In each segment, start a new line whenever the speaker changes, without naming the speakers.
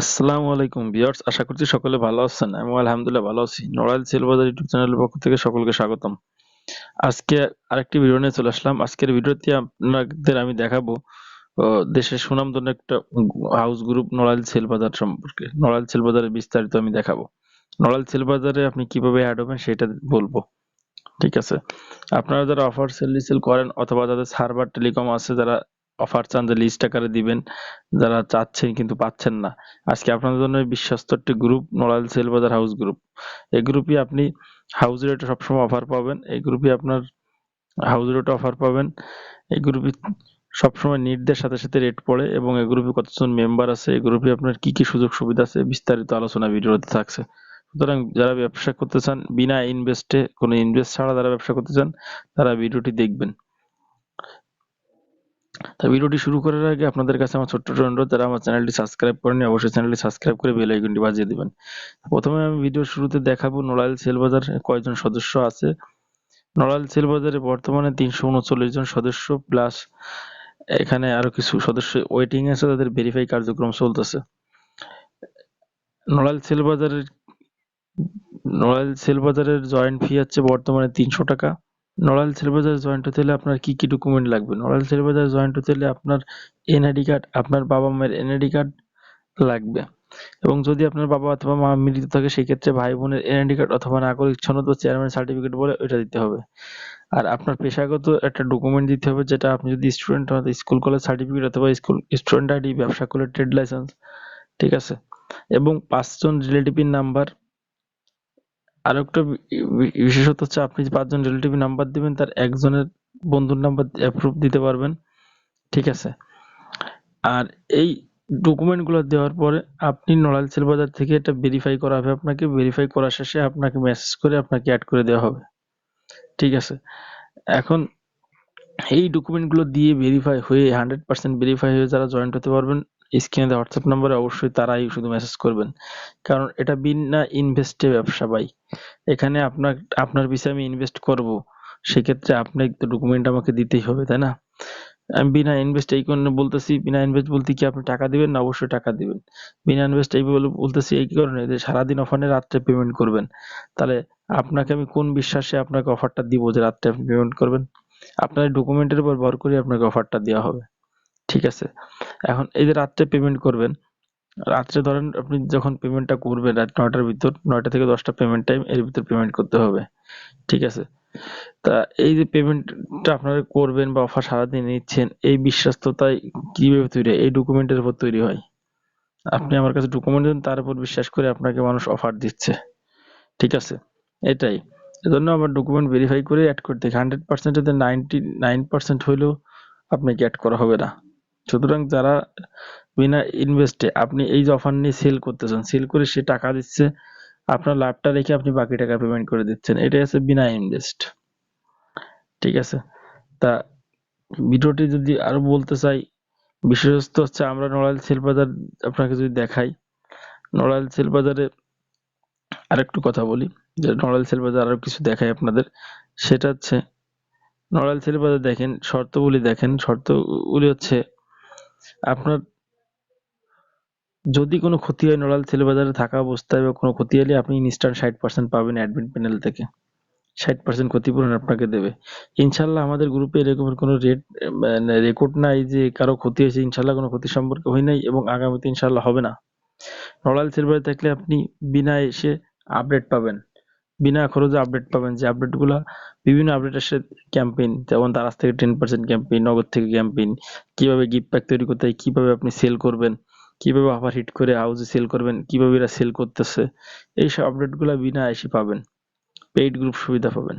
আসসালামু আলাইকুম ভিউয়ার্স, আশা করছি সকলে ভালো আছেন। আমি আলহামদুলিল্লাহ ভালো আছি। নড়াইল ইউটিউব চ্যানেলের পক্ষ থেকে সকলকে স্বাগতম। আজকে আরেকটি ভিডিও নিয়ে চলে আসলাম। আজকের ভিডিওতে আপনাদের আমি দেখাবো দেশের সুনামধন্য একটা হাউস গ্রুপ নড়াইল সেলবাজার সম্পর্কে। নড়াইল সেল সেলবাজারের বিস্তারিত আমি দেখাবো। নড়াইল সেলবাজারে আপনি কীভাবে অ্যাড হবেন সেটা বলব। ঠিক আছে? আপনারা যারা অফার সেল রিসেল করেন অথবা যাদের সার্ভার টেলিকম আছে, যারা অফার চান যে লিস্ট আকারে দিবেন। যারা চাচ্ছেন কিন্তু পাচ্ছেন না। আজকে আপনাদের জন্য বিশ্বস্ত একটি group Narail sell Bazar house group এই গ্রুপে আপনি হাউস রেটে সবসময় অফার পাবেন। এই গ্রুপে আপনার হাউস রেটে অফার পাবেন। এই গ্রুপে সবসময় নিটদের সাথে সাথে রেট পড়ে এবং এই গ্রুপে কতজন মেম্বার আছে, এই গ্রুপে আপনার কি কি সুযোগ সুবিধা আছে, বিস্তারিত আলোচনা ভিডিওতে থাকছে। সুতরাং যারা ব্যবসা করতে চান, বিনা ইনভেস্টে কোনো ইনভেস্ট ছাড়া যারা ব্যবসা করতে চান, তারা ভিডিওটি দেখবেন। তা ভিডিওটি শুরু করার আগে আপনাদের কাছে আমার ছোট্ট অনুরোধ, যারা আমার চ্যানেলটি সাবস্ক্রাইব করেনি অবশ্যই চ্যানেলটি সাবস্ক্রাইব করে বেল আইকনটি বাজিয়ে দিবেন। প্রথমে আমি ভিডিও শুরুতে দেখাবো নড়াইল সেলবাজার কয়জন সদস্য আছে। নড়াইল সেলবাজারে বর্তমানে তিনশো উনচল্লিশ জন সদস্য প্লাস এখানে আরও কিছু সদস্য ওয়েটিং আছে, তাদের ভেরিফাই কার্যক্রম চলতেছে। নড়াইল সেলবাজারের নড়াইল সেলবাজারের জয়েন্ট ফি হচ্ছে বর্তমানে তিনশো টাকা। নড়াইল সেলবাজার জয়েন্ট হতে হলে আপনার কি কি ডকুমেন্ট লাগবে? নড়াইল সেলবাজার জয়েন্ট হতে হলে আপনার এনআইডি কার্ড আপনার বাবা মায়ের এনআইডি কার্ড লাগবে। এবং যদি আপনার বাবা অথবা মা মৃত থাকে, সেক্ষেত্রে ভাই বোনের এনআইডি কার্ড অথবা নাগরিক সনদ বা চেয়ারম্যান সার্টিফিকেট বলে ওইটা দিতে হবে। আর আপনার পেশাগত একটা ডকুমেন্ট দিতে হবে, যেটা আপনি যদি স্টুডেন্ট হন স্কুল কলেজ সার্টিফিকেট অথবা স্কুল স্টুডেন্ট আইডি ব্যবসা করলে ট্রেড লাইসেন্স ঠিক আছে? এবং পাঁচজন রিলেটিভের নাম্বার আরেকটা বিশেষত হচ্ছে আপনি পাঁচজন রিলেটিভ নাম্বার দিবেন, তার একজনের বন্ধুর নাম্বার অ্যাপ্রুভ দিতে পারবেন। ঠিক আছে? আর এই ডকুমেন্টগুলো দেওয়ার পরে আপনি নড়াইল সেল বাজার থেকে এটা ভেরিফাই করা হবে আপনাকে। ভেরিফাই করা শেষে আপনাকে মেসেজ করে আপনাকে অ্যাড করে দেওয়া হবে। ঠিক আছে? এখন এই ডকুমেন্টগুলো দিয়ে ভেরিফাই হয়ে হান্ড্রেড পার্সেন্ট ভেরিফাই হয়ে যারা জয়েন্ট হতে পারবেন স্ক্রিনে দেওয়া হোয়াটসঅ্যাপ নম্বরে অবশ্যই তারাই শুধু মেসেজ করবেন। কারণ এটা বিনা ইনভেস্টে ব্যবসা ভাই। এখানে আপনার আপনার বিষয়ে আমি ইনভেস্ট করব। সেক্ষেত্রে আপনি ডকুমেন্ট আমাকে দিতেই হবে, তাই না? আমি বিনা ইনভেস্ট এই কারণে বলতেছি, বিনা ইনভেস্ট বলতে কি আপনি টাকা দিবেন না অবশ্যই টাকা দিবেন? বিনা ইনভেস্ট এই বলে বলতেছি এই কারণে যে সারাদিন অফারে রাত্রে পেমেন্ট করবেন। তাহলে আপনাকে আমি কোন বিশ্বাসে আপনাকে অফারটা দিব যে রাত্রে আপনি পেমেন্ট করবেন? আপনার ডকুমেন্টের উপর ভর করে আপনাকে অফারটা দেওয়া হবে। ঠিক আছে। এখন এই যে রাত্রে পেমেন্ট করবেন, রাত্রে ধরেন আপনি যখন পেমেন্টটা করবেন রাত নয়টার ভিতর, নয়টা থেকে দশটা পেমেন্ট টাইম এর ভিতর পেমেন্ট করতে হবে, ঠিক আছে? তা এই যে পেমেন্টটা আপনারা করবেন বা অফার সারাদিন নিচ্ছেন, এই বিশ্বস্ততায় কীভাবে তৈরি হয়? এই ডকুমেন্টের উপর তৈরি হয়। আপনি আমার কাছে ডকুমেন্ট দেন, তার উপর বিশ্বাস করে আপনাকে মানুষ অফার দিচ্ছে, ঠিক আছে? এটাই। এজন্য আমার ডকুমেন্ট ভেরিফাই করে অ্যাড করতে hundred percent ninety nine percent হইলেও আপনাকে অ্যাড করা হবে না। সুতরাং যারা বিনা ইনভেস্টে আপনি এই অফার নিয়ে সেল করতেছেন সেল করে সে টাকা দিচ্ছে, আপনার লাভটা রেখে আপনি বাকি টাকা পেমেন্ট করে দিচ্ছেন। এটাই হচ্ছে বিনা ইনভেস্ট ঠিক আছে? তা ভিডিওটি যদি আরও বলতে চাই বিশেষত হচ্ছে আমরা নড়াইল সেল বাজার আপনাকে যদি দেখাই, নড়াইল সেল বাজারে আরেকটু কথা বলি, যে নড়াইল সেল বাজার আরও কিছু দেখাই আপনাদের। সেটা হচ্ছে, নড়াইল সেল বাজার দেখেন, শর্তগুলি দেখেন। শর্তগুলি হচ্ছে আপনার যদি কোনো ক্ষতি হয় নড়াইল সেল বাজারে থাকা অবস্থায় বা কোনো ক্ষতি হলে আপনি ইনস্ট্যান্ট ষাট পার্সেন্ট পাবেন অ্যাডমিন প্যানেল থেকে। ষাট পার্সেন্ট ক্ষতিপূরণ আপনাকে দেবে। ইনশাল্লাহ আমাদের গ্রুপে এরকমের কোনো রেট মানে রেকর্ড নাই যে কারও ক্ষতি হয়েছে, ইনশাল্লাহ কোনো ক্ষতি সম্পর্কে হয় নাই এবং আগামীতে ইনশাল্লাহ হবে না। নড়াইল সেলবারে থাকলে আপনি বিনা এসে আপডেট পাবেন। বিনা খরচে আপডেট পাবেন যে আপডেটগুলো বিভিন্ন আপডেট আসে ক্যাম্পেইন যেমন তারাস থেকে টেন পার্সেন্ট ক্যাম্পেইন নগদ থেকে ক্যাম্পেইন কীভাবে গিফট প্যাক তৈরি করতে হয়, কীভাবে আপনি সেল করবেন, কীভাবে অফার হিট করে হাউসে সেল করবেন, কীভাবে এরা সেল করতেছে এইসব আপডেটগুলো বিনা এসে পাবেন পেইড গ্রুপ সুবিধা পাবেন।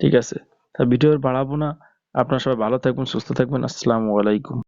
ঠিক আছে? তা ভিডিও বাড়াবো না। আপনারা সবাই ভালো থাকবেন, সুস্থ থাকবেন। আসসালামু আলাইকুম।